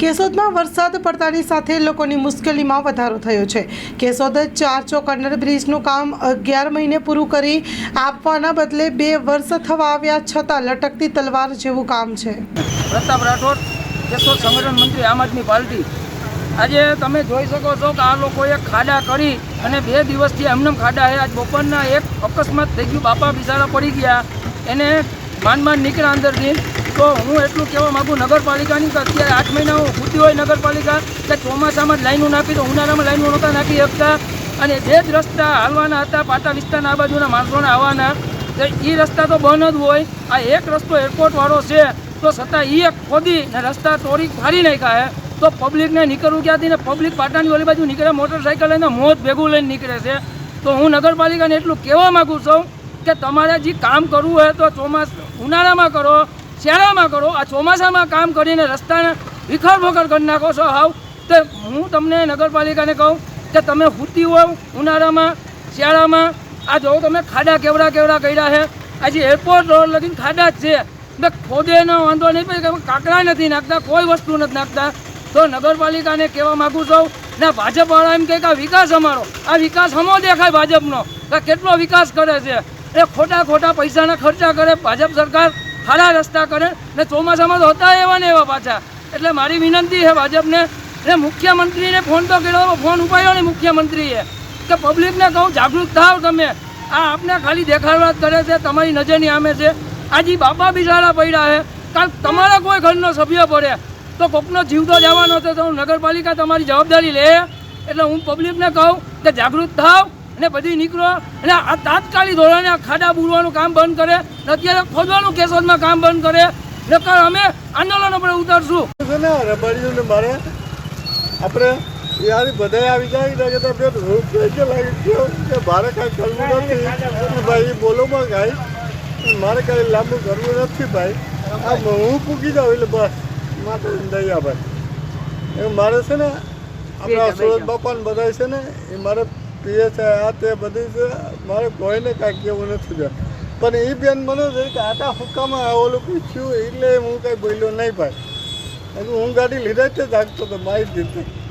કેશોદમાં વરસાદ પડતાની સાથે લોકોની મુશ્કેલીમાં વધારો થયો છે. કેશોદ ચાર ચોક અંડર બ્રિજનું કામ અગિયાર મહિને પૂરું કરી આપવાના બદલે બે વર્ષ થવા આવ્યા છતાં લટકતી તલવાર જેવું કામ છે. પ્રતાપ રાઠોડ, કેશોદ સંગઠન મંત્રી આમ આદમી પાર્ટી. આજે તમે જોઈ શકો છો કે આ લોકોએ ખાડા કરી અને બે દિવસથી એમનેમ ખાડા છે. આજ બપોરના એક અકસ્માત થઈ ગયું. બાપા બિચારા પડી ગયા. એને માંડ માંડ નીકળ્યા અંદરથી. તો હું એટલું કહેવા માગું, નગરપાલિકાની કે અત્યારે આઠ મહિના હું ખૂટી હોય નગરપાલિકા, કે ચોમાસામાં જ લાઈનો નાખી તો ઉનાળામાં લાઈનો નહોતા નાખી શકતા. અને જે જ રસ્તા હાલવાના હતા, પાટા વિસ્તારના આ બાજુના માણસોને આવવાના, એ રસ્તા તો બંધ જ હોય. આ એક રસ્તો એરપોર્ટવાળો છે, તો છતાં એ એક ખોદી ને રસ્તા તોડી ફાડી નાખ્યા તો પબ્લિકને નીકળવું ક્યાંથી? ને પબ્લિક પાટાની ઓલી બાજુ નીકળે મોટરસાઇકલ લઈને મોત ભેગું લઈને નીકળે છે. તો હું નગરપાલિકાને એટલું કહેવા માગું છું કે તમારે જે કામ કરવું હોય તો ચોમાસ ઉનાળામાં કરો. શિયાળામાં કરો, આ ચોમાસામાં કામ કરીને રસ્તાને વિખર વખર કરી નાખો છો હાવ. તો હું તમને નગરપાલિકાને કહું કે તમે હુતી હોવ ઉનાળામાં, શિયાળામાં. આ જો તમે, ખાડા કેવડા કેવડા કર્યા છે. આજે એરપોર્ટ રોડ લગીને ખાડા જ છે. એટલે ખોદેનો વાંધો નહીં કે કાંકરા નથી નાખતા, કોઈ વસ્તુ નથી નાખતા. તો નગરપાલિકાને કહેવા માગું છું, ને, ભાજપવાળા એમ કહે કે આ વિકાસ અમારો, આ વિકાસ હમો દેખાય ભાજપનો. કે કેટલો વિકાસ કરે છે? એ ખોટા ખોટા પૈસાના ખર્ચા કરે ભાજપ સરકાર. સારા રસ્તા કરે ને ચોમાસામાં તો હતા એવા ને એવા પાછા. એટલે મારી વિનંતી છે ભાજપને, ને મુખ્યમંત્રીને ફોન તો કર્યો ફોન ઉપાડ્યો ને મુખ્યમંત્રીએ. કે પબ્લિકને કહું, જાગૃત થાવ તમે. આ આપને ખાલી દેખાડવા જ કરે છે, તમારી નજરની આમે છે. આજે બાપા બિચારા પડ્યા છે. કાલ તમારા કોઈ ઘરનો સભ્ય પડે. તો કોકનો જીવ તો જવાનો છે તો નગરપાલિકા તમારી જવાબદારી લે. એટલે હું પબ્લિકને કહું કે જાગૃત થાવ. અને બધી નીકળો અને આ તાત્કાલિક ધોરણે આ ખાડા બુરવાનું કામ બંધ કરે. અત્યારે ખોદવાનું કેશોદમાં કામ બંધ કરે. નકર અમે આંદોલન આપણે ઉતારશું. છે ને રબારીઓને મારે આપણે યાર બધા આવી જાય ને કે તમે રોજ કે લાગે ગયો કે મારે કાંઈ કરવું નથી. ભાઈ બોલોમાં કાંઈ મારે કાંઈ લાંબુ કરવું નથી ભાઈ. આ હું પૂકી જાઉં એટલે બસ. માથે દયા ભાઈ એ મારે છે ને આપણા સુરત બાપાને બધા છે ને એ મારે પીએ છે, આ તે બધી છે, મારે કોઈને કાંઈ કહેવું નથી બેન પણ એ બેન મને છે કે આટા હુક્કામાં ઓલું પૂછ્યું એટલે હું કાંઈ બોલ્યો નહીં ભાઈ. હું ગાડી લીધા જ તે જાગતો તો મારી દીધી